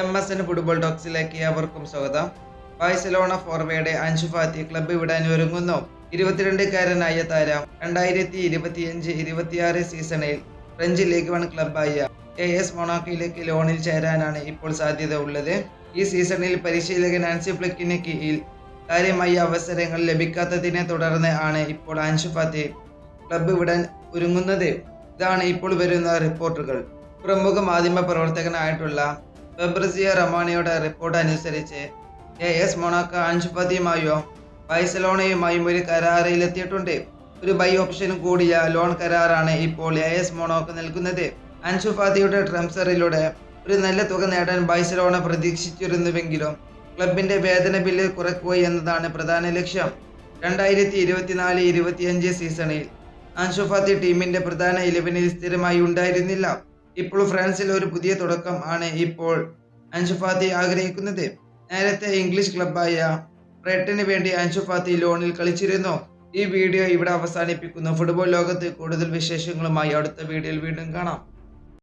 M S N football ടോക്സിലേക്ക് അവർക്കും സ്വാഗതം. Barcelona forward Ansu Fati club വിടാൻ ഒരുങ്ങുന്നു ഇരുപത്തിരണ്ടുകാരനായ താരം രണ്ടായിരത്തി ഇരുപത്തിയഞ്ച് ഇരുപത്തിയാറ് സീസണിൽ ഫ്രഞ്ച് ലീഗ് വൺ ക്ലബ്ബായ എ എസ് മൊണാക്കോയിലേക്ക് ലോണിൽ ചേരാനാണ് ഇപ്പോൾ സാധ്യത ഉള്ളത്. ഈ സീസണിൽ പരിശീലകൻ ആൻസി ഫ്ലിക്കിന് കീഴിൽ കാര്യമായ അവസരങ്ങൾ ലഭിക്കാത്തതിനെ തുടർന്ന് ആണ് ഇപ്പോൾ അൻഷു ഫാത്തി ക്ലബ്ബ് വിടാൻ ഒരുങ്ങുന്നത്. ഇതാണ് ഇപ്പോൾ വരുന്ന റിപ്പോർട്ടുകൾ. പ്രമുഖ മാധ്യമ പ്രവർത്തകനായിട്ടുള്ള ഫെബ്രസിയ റമാണിയുടെ റിപ്പോർട്ട് അനുസരിച്ച് എ എസ് മൊണാക്ക അഞ്ചുപതിയുമായോ ബൈസലോണയുമായും ഒരു കരാറിലെത്തിയിട്ടുണ്ട്. ഒരു ബൈ ഓപ്ഷൻ കൂടിയ ലോൺ കരാറാണ് ഇപ്പോൾ എ എസ് മൊണോക്ക് നൽകുന്നത്. അൻഷുഫാത്തിയുടെ ട്രംസറിലൂടെ ഒരു നല്ല തുക നേടാൻ ബൈസലോണ പ്രതീക്ഷിച്ചിരുന്നുവെങ്കിലും ക്ലബിന്റെ വേതന ബില്ല് കുറയ്ക്കുക എന്നതാണ് പ്രധാന ലക്ഷ്യം. രണ്ടായിരത്തി ഇരുപത്തിനാല് ഇരുപത്തിയഞ്ച് സീസണിൽ അൻഷുഫാത്തി ടീമിന്റെ പ്രധാന ഇലവനിൽ സ്ഥിരമായി ഉണ്ടായിരുന്നില്ല. ഇപ്പോൾ ഫ്രാൻസിൽ ഒരു പുതിയ തുടക്കം ആണ് ഇപ്പോൾ അൻഷുഫാത്തി ആഗ്രഹിക്കുന്നത്. നേരത്തെ ഇംഗ്ലീഷ് ക്ലബായ ബ്രൈറ്റന് വേണ്ടി അൻഷുഫാത്തി ലോണിൽ കളിച്ചിരുന്നു. ഈ വീഡിയോ ഇവിടെ അവസാനിപ്പിക്കുന്നു. ഫുട്ബോൾ ലോകത്ത് കൂടുതൽ വിശേഷങ്ങളുമായി അടുത്ത വീഡിയോയിൽ വീണ്ടും കാണാം.